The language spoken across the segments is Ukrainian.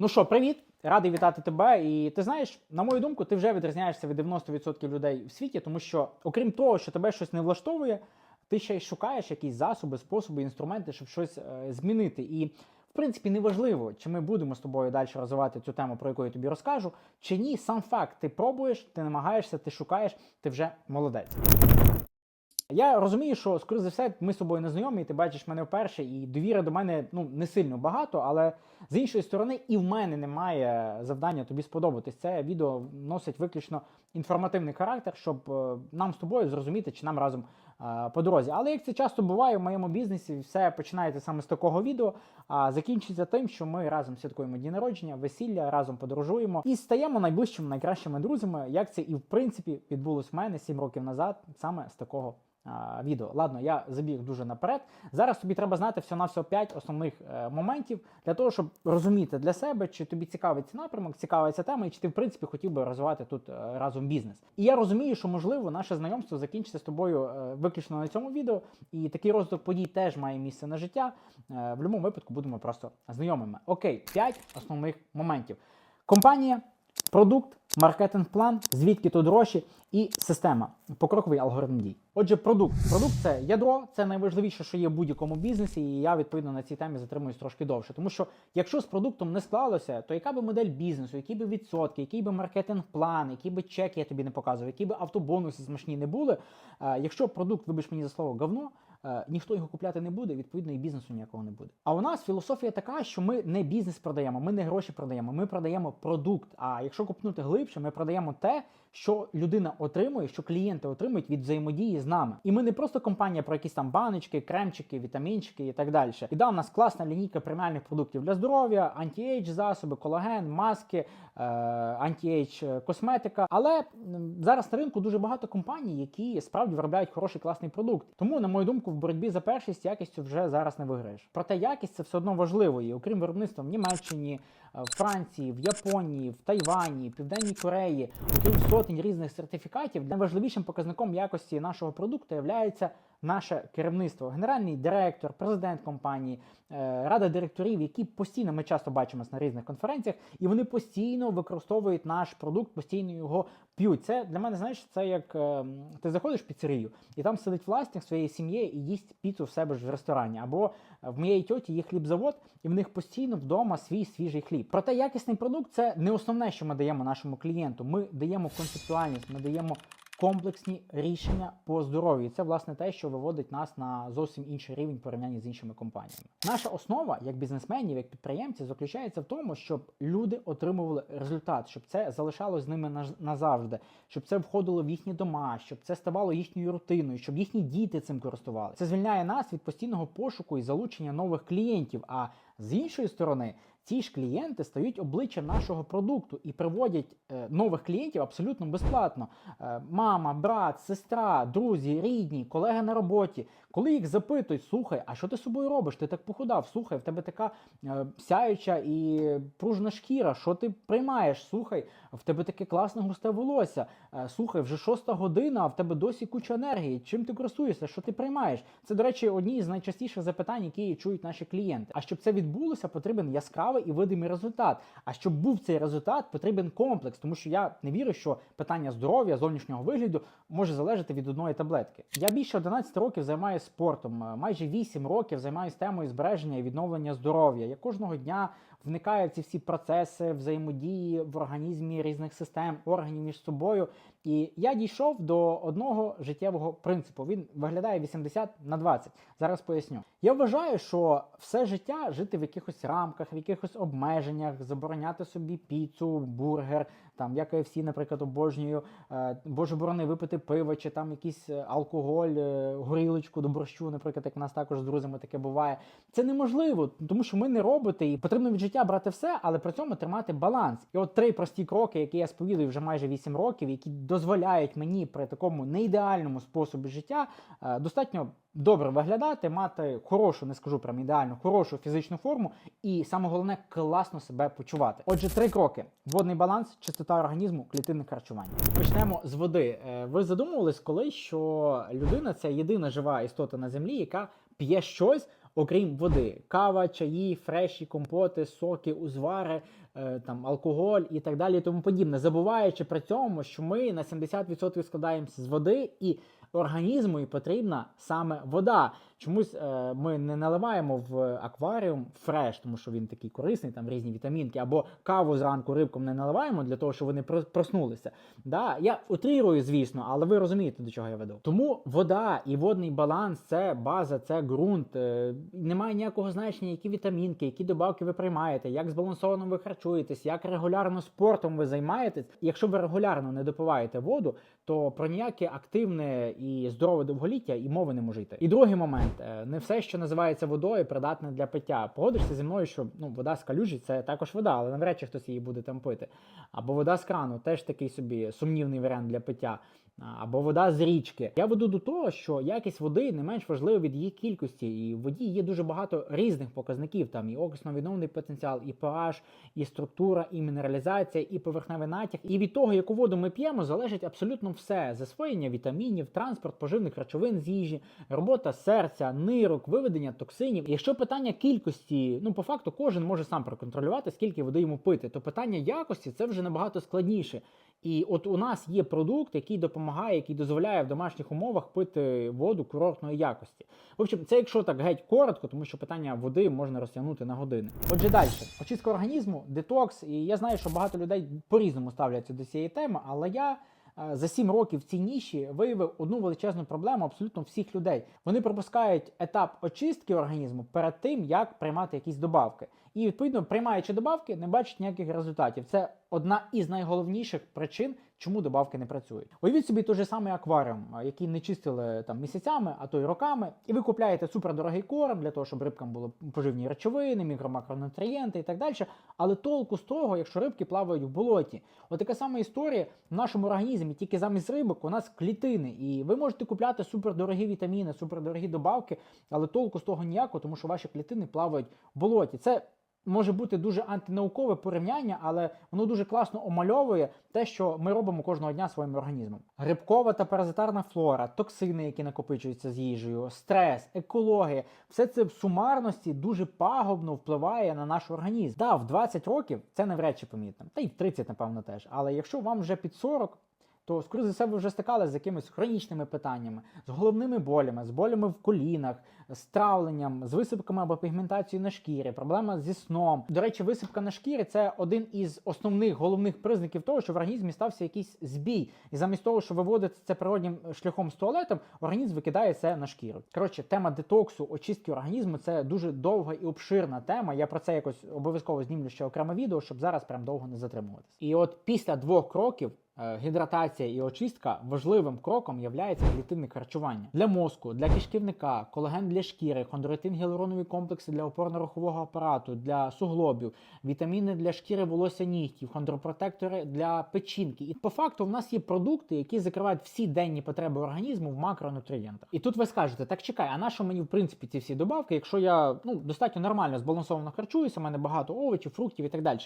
Ну що, привіт! Радий вітати тебе. І ти знаєш, на мою думку, ти вже відрізняєшся від 90% людей в світі, тому що, окрім того, що тебе щось не влаштовує, ти ще й шукаєш якісь засоби, способи, інструменти, щоб щось е, змінити. І в принципі неважливо, чи ми будемо з тобою далі розвивати цю тему, про яку я тобі розкажу, чи ні. Сам факт, ти пробуєш, ти намагаєшся, ти шукаєш, ти вже молодець. Я розумію, що скоріше за все ми з тобою не знайомі, і ти бачиш мене вперше, і довіри до мене ну не сильно багато, але з іншої сторони, і в мене немає завдання тобі сподобатись. Це відео носить виключно інформативний характер, щоб е, нам з тобою зрозуміти, чи нам разом е, по дорозі. Але як це часто буває в моєму бізнесі, все починається саме з такого відео, а закінчиться тим, що ми разом святкуємо день народження, весілля, разом подорожуємо і стаємо найближчими, найкращими друзями, як це і в принципі відбулось в мене 7 років назад, саме з такого відео. Ладно, я забіг дуже наперед. Зараз тобі треба знати всього на всього 5 основних е, моментів для того, щоб розуміти для себе, чи тобі цікавий цей напрямок, цікава ця тема, і чи ти в принципі хотів би розвивати тут е, разом бізнес. І я розумію, що можливо наше знайомство закінчиться з тобою е, виключно на цьому відео, і такий розвиток подій теж має місце на життя. В будь-якому випадку будемо просто знайомими. Окей, 5 основних моментів. Компанія, продукт, маркетинг-план, звідки тут гроші і система, покроковий алгоритм дій. Отже, продукт. Продукт це ядро, це найважливіше, що є в будь-якому бізнесі, і я відповідно на цій темі затримуюсь трошки довше. Тому що якщо з продуктом не склалося, то яка би модель бізнесу, які би відсотки, який би маркетинг-план, які би чеки я тобі не показував, які би автобонуси смішні не були. е, Якщо продукт, вибач мені за слово, говно, ніхто його купляти не буде, відповідно, і бізнесу ніякого не буде. А у нас філософія така, що ми не бізнес продаємо, ми не гроші продаємо, ми продаємо продукт. А якщо купнути глибше, ми продаємо те, що людина отримує, що клієнти отримують від взаємодії з нами. І ми не просто компанія про якісь там баночки, кремчики, вітамінчики і так далі. І да, у нас класна лінійка преміальних продуктів для здоров'я, антіейдж засоби, колаген, маски, е, е, косметика. Але зараз на ринку дуже багато компаній, які справді виробляють хороший класний продукт. Тому, на мою думку, в боротьбі за першість якістю вже зараз не виграєш. Проте якість це все одно важливо. І окрім виробництва в Німеччині, в Франції, в Японії, в Тайвані, Південній Кореї, окрім сотень різних сертифікатів, найважливішим показником якості нашого продукту є наше керівництво, генеральний директор, президент компанії, е, рада директорів, які постійно ми часто бачимося на різних конференціях, і вони постійно використовують наш продукт, постійно його п'ють. Це для мене, знаєш, це як е, ти заходиш в піцерію, і там сидить власник своєї сім'ї і їсть піцу в себе ж в ресторані. Або е, в моєї тьоті є хлібзавод, і в них постійно вдома свій свіжий хліб. Проте якісний продукт це не основне, що ми даємо нашому клієнту. Ми даємо концептуальність, ми даємо комплексні рішення по здоров'ю. І це власне те, що виводить нас на зовсім інший рівень в порівнянні з іншими компаніями. Наша основа як бізнесменів, як підприємців, заключається в тому, щоб люди отримували результат, щоб це залишалось з ними назавжди, щоб це входило в їхні дома, щоб це ставало їхньою рутиною, щоб їхні діти цим користувалися. Це звільняє нас від постійного пошуку і залучення нових клієнтів. А з іншої сторони, ці ж клієнти стають обличчям нашого продукту і приводять е, нових клієнтів абсолютно безплатно. Е, мама, брат, сестра, друзі, рідні, колеги на роботі. Коли їх запитують, слухай, а що ти з собою робиш? Ти так похудав, слухай, в тебе така е, сяюча і пружна шкіра, що ти приймаєш? Слухай, в тебе таке класне густе волосся. Е, слухай, вже шоста година, а в тебе досі куча енергії. Чим ти користуєшся? Що ти приймаєш? Це, до речі, одні з найчастіших запитань, які чують наші клієнти. А щоб це відбулося, потрібен яскравий і видимий результат. А щоб був цей результат, потрібен комплекс, тому що я не вірю, що питання здоров'я, зовнішнього вигляду може залежати від одної таблетки. Я більше 11 років займаюся спортом, е, майже 8 років займаюся темою збереження і відновлення здоров'я. Я кожного дня вникаю в ці всі процеси взаємодії в організмі різних систем, органів між собою. І я дійшов до одного життєвого принципу. Він виглядає 80 на 20. Зараз поясню. Я вважаю, що все життя жити в якихось рамках, в якихось обмеженнях, забороняти собі піцу, бургер, там я KFC, наприклад, обожнюю, е, боже борони випити пиво чи там якийсь е, алкоголь, е, горілочку до борщу, наприклад, як в нас також з друзями таке буває. Це неможливо, тому що ми не роботи, і потрібно від життя брати все, але при цьому тримати баланс. І от три прості кроки, які я сповідую вже майже 8 років, які дозволяють мені при такому неідеальному способі життя е, достатньо добре виглядати, мати хорошу, не скажу прям ідеальну, хорошу фізичну форму, і саме головне класно себе почувати. Отже, три кроки: водний баланс, чистота організму, клітинне харчування. Почнемо з води. Е, Ви задумувались колись, що людина це єдина жива істота на землі, яка п'є щось окрім води: кава, чаї, фреші, компоти, соки, узвари, там алкоголь і так далі, і тому подібне, забуваючи при цьому, що ми на 70% складаємося з води і. Організму і потрібна саме вода. Чомусь е, ми не наливаємо в акваріум фреш, тому що він такий корисний, там різні вітамінки, або каву зранку рибком не наливаємо для того, щоб вони про- проснулися. Да? Я утрирую, звісно, але ви розумієте, до чого я веду. Тому вода і водний баланс це база, це ґрунт. Е, немає ніякого значення, які вітамінки, які добавки ви приймаєте, як збалансовано ви харчуєтесь, як регулярно спортом ви займаєтесь. Якщо ви регулярно не допиваєте воду, то про ніяке активне і здорове довголіття і мови не може йти. І другий момент: е, не все, що називається водою, придатне для пиття. Погодишся зі мною, що ну вода з калюжі це також вода, але навряд чи хтось її буде там пити. Або вода з крану, теж такий собі сумнівний варіант для пиття. Або вода з річки. Я веду до того, що якість води не менш важлива від її кількості. І в воді є дуже багато різних показників. Там і окисно-відновний потенціал, і pH, і структура, і мінералізація, і поверхневий натяг. І від того, яку воду ми п'ємо, залежить абсолютно все: засвоєння вітамінів, транспорт поживних речовин з їжі, робота серця, нирок, виведення токсинів. Якщо питання кількості, ну по факту кожен може сам проконтролювати, скільки води йому пити, то питання якості це вже набагато складніше. І от у нас є продукт, який допомагає, який дозволяє в домашніх умовах пити воду курортної якості. В общем, це якщо так геть коротко, тому що питання води можна розтягнути на години. Отже, далі очистка організму, детокс. І я знаю, що багато людей по-різному ставляться до цієї теми, але я. За 7 років в цій ніші виявив одну величезну проблему абсолютно всіх людей. Вони пропускають етап очистки організму перед тим, як приймати якісь добавки. І відповідно, приймаючи добавки, не бачать ніяких результатів. Це одна із найголовніших причин, чому добавки не працюють. Уявіть собі той же самий акваріум, який не чистили там місяцями, а то й роками, і ви купляєте супердорогий корм для того, щоб рибкам було поживні речовини, мікро-макронутрієнти і так далі. Але толку з того, якщо рибки плавають в болоті. От така сама історія в нашому організмі, тільки замість рибок у нас клітини. І ви можете купляти супердорогі вітаміни, супердорогі добавки, але толку з того ніякого, тому що ваші клітини плавають в болоті. Це може бути дуже антинаукове порівняння, але воно дуже класно омальовує те, що ми робимо кожного дня своїм організмом. Грибкова та паразитарна флора, токсини, які накопичуються з їжею, стрес, екологія все це в сумарності дуже пагубно впливає на наш організм. Да, в 20 років це навряд чи помітно, та й в 30, напевно, теж. Але якщо вам вже під 40, то скоріше за все ви вже стикалися з якимись хронічними питаннями, з головними болями, з болями в колінах, з травленням, з висипками або пігментацією на шкірі, проблема зі сном. До речі, висипка на шкірі це один із основних головних признаків того, що в організмі стався якийсь збій. І замість того, що виводити це природнім шляхом з туалетом, організм викидає це на шкіру. Коротше, тема детоксу, очистки організму це дуже довга і обширна тема. Я про це якось обов'язково знімлю ще окреме відео, щоб зараз прям довго не затримуватись. І от після двох кроків. е, Гідратація і очистка важливим кроком є клітинне харчування для мозку, для кишківника, колаген для шкіри, хондроїтин гіалуронові комплекси для опорно-рухового апарату, для суглобів, вітаміни для шкіри волосся нігтів, хондропротектори для печінки. І по факту в нас є продукти, які закривають всі денні потреби організму в макронутрієнтах. І тут ви скажете, так чекай, а на що мені в принципі ці всі добавки, якщо я ну достатньо нормально збалансовано харчуюся, у мене багато овочів, фруктів і так далі.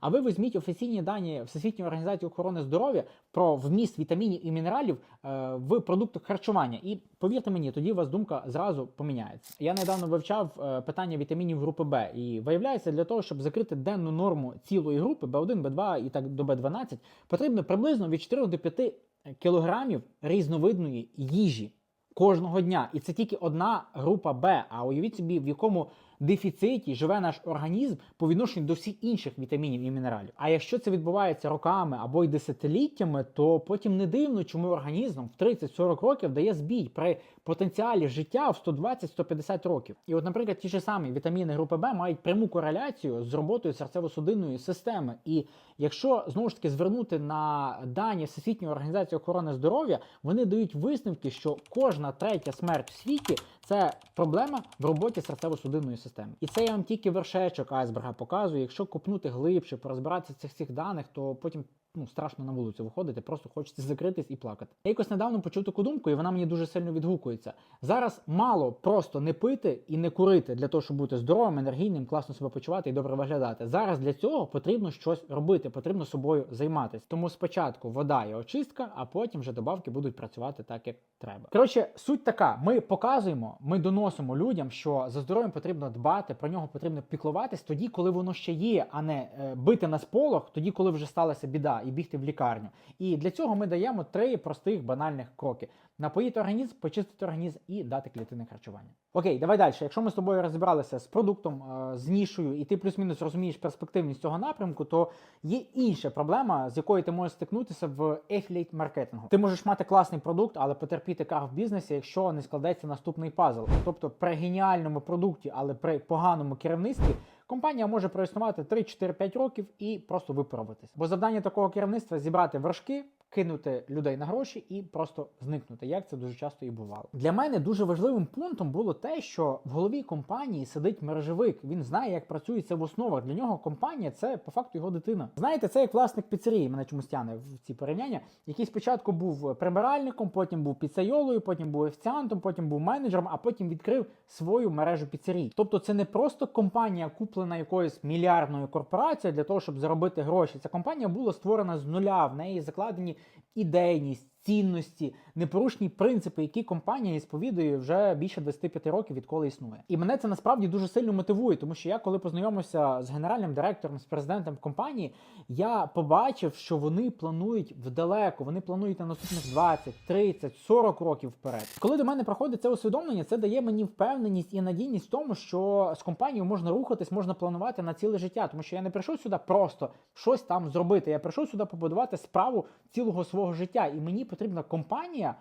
А ви візьміть офіційні дані Всесвітньої організації охорони здоров'я про вміст вітамінів і мінералів е, в продуктах харчування. І повірте мені, тоді у вас думка зразу поміняється. Я недавно вивчав е, питання вітамінів групи Б, і виявляється, для того, щоб закрити денну норму цілої групи Б1, Б2 і так до Б12, потрібно приблизно від 4 до 5 кілограмів різновидної їжі. Кожного дня, і це тільки одна група Б. А уявіть собі, в якому дефіциті живе наш організм по відношенню до всіх інших вітамінів і мінералів. А якщо це відбувається роками або й десятиліттями, то потім не дивно, чому організм в 30-40 років дає збій при потенціалі життя в 120-150 років. І от, наприклад, ті ж самі вітаміни групи Б мають пряму кореляцію з роботою серцево-судинної системи. І якщо знову ж таки звернути на дані Всесвітньої організації охорони здоров'я, вони дають висновки, що кожна третя смерть в світі це проблема в роботі серцево-судинної системи. І це я вам тільки вершечок айсберга показую. Якщо купнути глибше, порозбиратися цих цих даних, то потім ну, страшно на вулицю виходити, просто хочеться закритись і плакати. Я якось недавно почув таку думку, і вона мені дуже сильно відгукується. Зараз мало просто не пити і не курити для того, щоб бути здоровим, енергійним, класно себе почувати і добре виглядати. Зараз для цього потрібно щось робити, потрібно собою займатися. Тому спочатку вода і очистка, а потім вже добавки будуть працювати так, як треба. Коротше, суть така: ми показуємо, ми доносимо людям, що за здоров'ям потрібно дбати, про нього потрібно піклуватись тоді, коли воно ще є, а не е, бити на сполох, тоді, коли вже сталася біда, і бігти в лікарню. І для цього ми даємо три простих банальних кроки: напоїти організм, почистити організм і дати клітинне харчування. Окей, давай далі. Якщо ми з тобою розібралися з продуктом, е, з нішою, і ти плюс-мінус розумієш перспективність цього напрямку, то є інша проблема, з якою ти можеш стикнутися в affiliate маркетингу. Ти можеш мати класний продукт, але потерпіти крах в бізнесі, якщо не складеться наступний пазл. Тобто при геніальному продукті, але при поганому керівництві. Компанія може проіснувати 3-4-5 років і просто виправитись. Бо завдання такого керівництва зібрати вершки, кинути людей на гроші і просто зникнути, як це дуже часто і бувало. Для мене дуже важливим пунктом було те, що в голові компанії сидить мережевик. Він знає, як працює це в основах. Для нього компанія це по факту його дитина. Знаєте, це як власник піцерії. Мене чомусь тяне в ці порівняння, який спочатку був прибиральником, потім був піцейолою, потім був офіціантом, потім був менеджером, а потім відкрив свою мережу піцерій. Тобто, це не просто компанія, куплена якоюсь мільярдною корпорацією для того, щоб заробити гроші. Ця компанія була створена з нуля. В неї закладені ідейність, цінності, непорушні принципи, які компанія сповідує вже більше 25 років, відколи існує. І мене це насправді дуже сильно мотивує, тому що я, коли познайомився з генеральним директором, з президентом компанії, я побачив, що вони планують вдалеко, вони планують на наступних 20, 30, 40 років вперед. Коли до мене проходить це усвідомлення, це дає мені впевненість і надійність в тому, що з компанією можна рухатись, можна планувати на ціле життя, тому що я не прийшов сюди просто щось там зробити. Я прийшов сюди побудувати справу цілого свого життя, і мені потрібна компанія.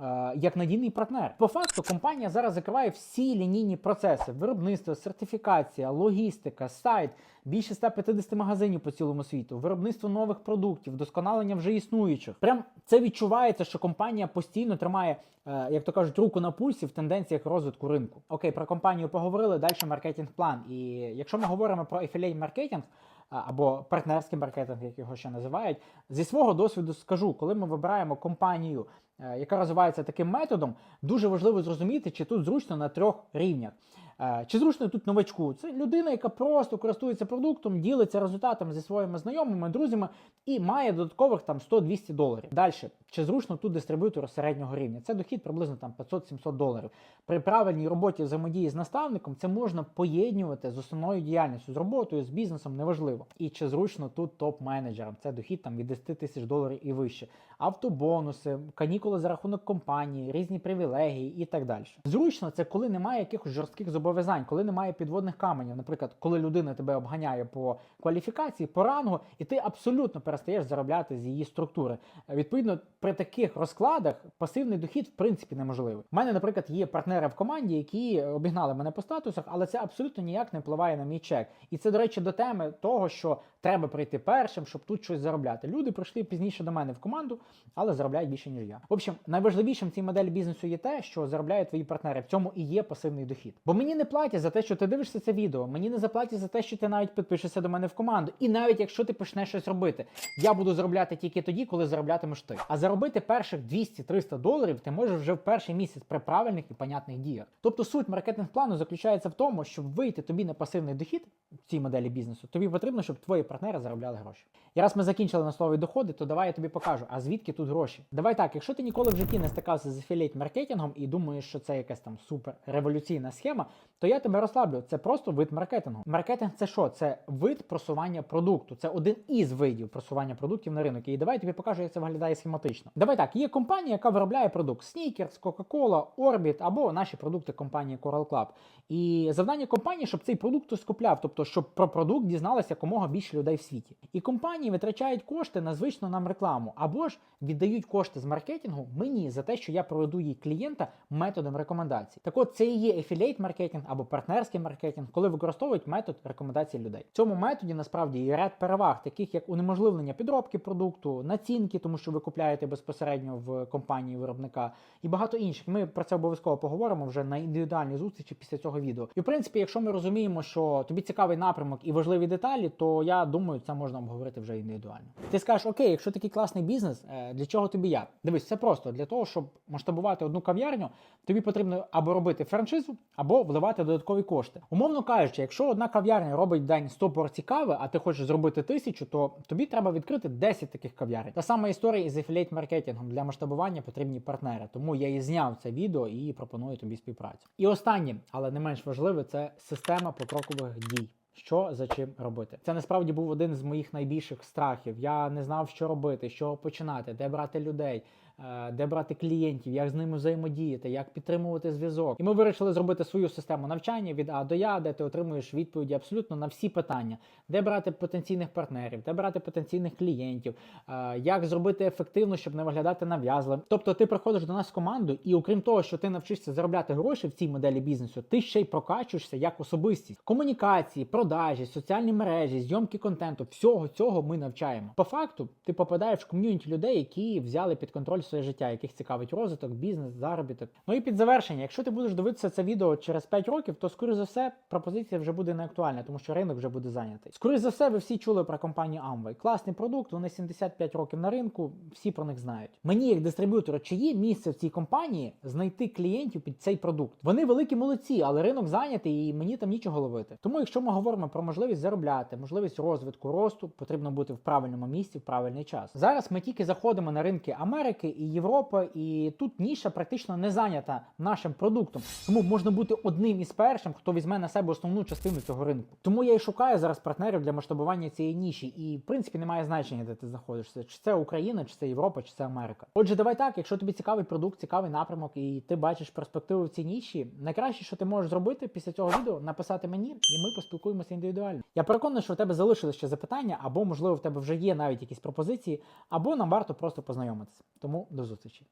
е, Як надійний партнер. По факту компанія зараз закриває всі лінійні процеси: виробництво, сертифікація, логістика, сайт, більше 150 магазинів по цілому світу, виробництво нових продуктів, вдосконалення вже існуючих. Прям це відчувається, що компанія постійно тримає, е, як то кажуть, руку на пульсі в тенденціях розвитку ринку. Окей, про компанію поговорили. Далі маркетинг-план. І якщо ми говоримо про affiliate маркетинг або партнерський маркетинг, як його ще називають, зі свого досвіду скажу, коли ми вибираємо компанію, е, яка розвивається таким методом, дуже важливо зрозуміти, чи тут зручно на трьох рівнях. Е, Чи зручно тут новачку? Це людина, яка просто користується продуктом, ділиться результатом зі своїми знайомими, друзями і має додаткових там 100-200 доларів. Далі, чи зручно тут дистриб'ютору середнього рівня? Це дохід приблизно там 500-700 доларів. При правильній роботі взаємодії з наставником це можна поєднувати з основною діяльністю, з роботою, з бізнесом, неважливо. І чи зручно тут топ-менеджерам? Це дохід там від 10 тисяч доларів і вище. Автобонуси, канікули за рахунок компанії, різні привілегії і так далі. Зручно це коли немає якихось жорстких зобов'язань, коли немає підводних каменів. Наприклад, коли людина тебе обганяє по кваліфікації, по рангу, і ти абсолютно перестаєш заробляти з її структури. Відповідно, при таких розкладах пасивний дохід в принципі неможливий. У мене, наприклад, є партнери в команді, які обігнали мене по статусах, але це абсолютно ніяк не впливає на мій чек. І це, до речі, до теми того, що треба прийти першим, щоб тут щось заробляти. Люди прийшли пізніше до мене в команду, але заробляють більше ніж я. В общем, найважливішим в цій моделі бізнесу є те, що заробляють твої партнери. В цьому і є пасивний дохід. Бо мені не платять за те, що ти дивишся це відео. Мені не заплатять за те, що ти навіть підпишешся до мене в команду. І навіть якщо ти почнеш щось робити, я буду заробляти тільки тоді, коли зароблятимеш ти. А заробити перших 200-300 доларів ти можеш вже в перший місяць при правильних і понятних діях. Тобто суть маркетинг плану заключається в тому, щоб вийти тобі на пасивний дохід в цій моделі бізнесу, тобі потрібно, щоб твої партнери заробляли гроші. І раз ми закінчили на слові доходи, то давай я тобі покажу, а звідки тут гроші. Давай так, якщо ти ніколи в житті не стикався з афілейт маркетингом і думаєш, що це якась там супер революційна схема, то я тебе розслаблю. Це просто вид маркетингу. Маркетинг це що? Це вид просування продукту. Це один із видів просування продуктів на ринок. І давай я тобі покажу, як це виглядає схематично. Давай так, є компанія, яка виробляє продукт Snickers, Coca-Cola, Orbit або наші продукти компанії Coral Club. І завдання компанії, щоб цей продукт хтось купляв, тобто щоб про продукт дізналося якомога більше людей в світі. І компанії витрачають кошти на звичну нам рекламу, або ж віддають кошти з маркетингу мені за те, що я проведу їй клієнта методом рекомендацій. Так от це і є ефілейт маркетинг або партнерський маркетинг, коли використовують метод рекомендацій людей. В цьому методі насправді є ряд переваг, таких як унеможливлення підробки продукту, націнки, тому що ви купляєте безпосередньо в компанії виробника, і багато інших. Ми про це обов'язково поговоримо вже на індивідуальній зустрічі після цього відео. І в принципі, якщо ми розуміємо, що тобі цікавий напрямок і важливі деталі, то я думаю, це можна обговорити вже індивідуально. Ти скажеш, окей, якщо такий класний бізнес, е, для чого тобі я? Дивись, це просто для того, щоб масштабувати одну кав'ярню, тобі потрібно або робити франшизу, або вливати додаткові кошти. Умовно кажучи, якщо одна кав'ярня робить день 100 порцій кави, а ти хочеш зробити тисячу, то тобі треба відкрити 10 таких кав'ярень. Та сама історія із афілейт маркетингом для масштабування потрібні партнери. Тому я і зняв це відео і пропоную тобі співпрацю. І останнє, але не менш важливе, це система покрокових дій. Що за чим робити? Це насправді був один з моїх найбільших страхів. Я не знав, що робити, чого починати, де брати людей, е, де брати клієнтів, як з ними взаємодіяти, як підтримувати зв'язок. І ми вирішили зробити свою систему навчання від А до Я, де ти отримуєш відповіді абсолютно на всі питання, де брати потенційних партнерів, де брати потенційних клієнтів, е, як зробити ефективно, щоб не виглядати нав'язливим. Тобто, ти приходиш до нас в команду, і окрім того, що ти навчишся заробляти гроші в цій моделі бізнесу, ти ще й прокачуєшся як особистість. Комунікації, продажі, соціальні мережі, зйомки контенту, всього цього ми навчаємо. По факту, ти попадаєш в ком'юніті людей, які взяли під контроль своє життя, яких цікавить розвиток, бізнес, заробіток. Ну і під завершення, якщо ти будеш дивитися це відео через 5 років, то скоріш за все пропозиція вже буде не актуальна, тому що ринок вже буде зайнятий. Скоріш за все, ви всі чули про компанію Amway. Класний продукт, вони 75 років на ринку, всі про них знають. Мені, як дистриб'ютору, чи є місце в цій компанії знайти клієнтів під цей продукт? Вони великі молодці, але ринок зайнятий і мені там нічого ловити. Тому, якщо ми говоримо про можливість заробляти, можливість розвитку, росту, потрібно бути в правильному місці в правильний час. Зараз ми тільки заходимо на ринки Америки і Європи, і тут ніша практично не зайнята нашим продуктом. Тому можна бути одним із першим, хто візьме на себе основну частину цього ринку. Тому я і шукаю зараз партнерів для масштабування цієї ніші. І в принципі немає значення, де ти знаходишся, чи це Україна, чи це Європа, чи це Америка. Отже, давай так, якщо тобі цікавий продукт, цікавий напрямок, і ти бачиш перспективу в цій ніші, найкраще, що ти можеш зробити після цього відео, написати мені, і ми поспілкуємося індивідуально. Я переконаний, що у тебе залишилися ще запитання, або можливо в тебе вже є навіть якісь пропозиції, або нам варто просто познайомитися. Тому до зустрічі.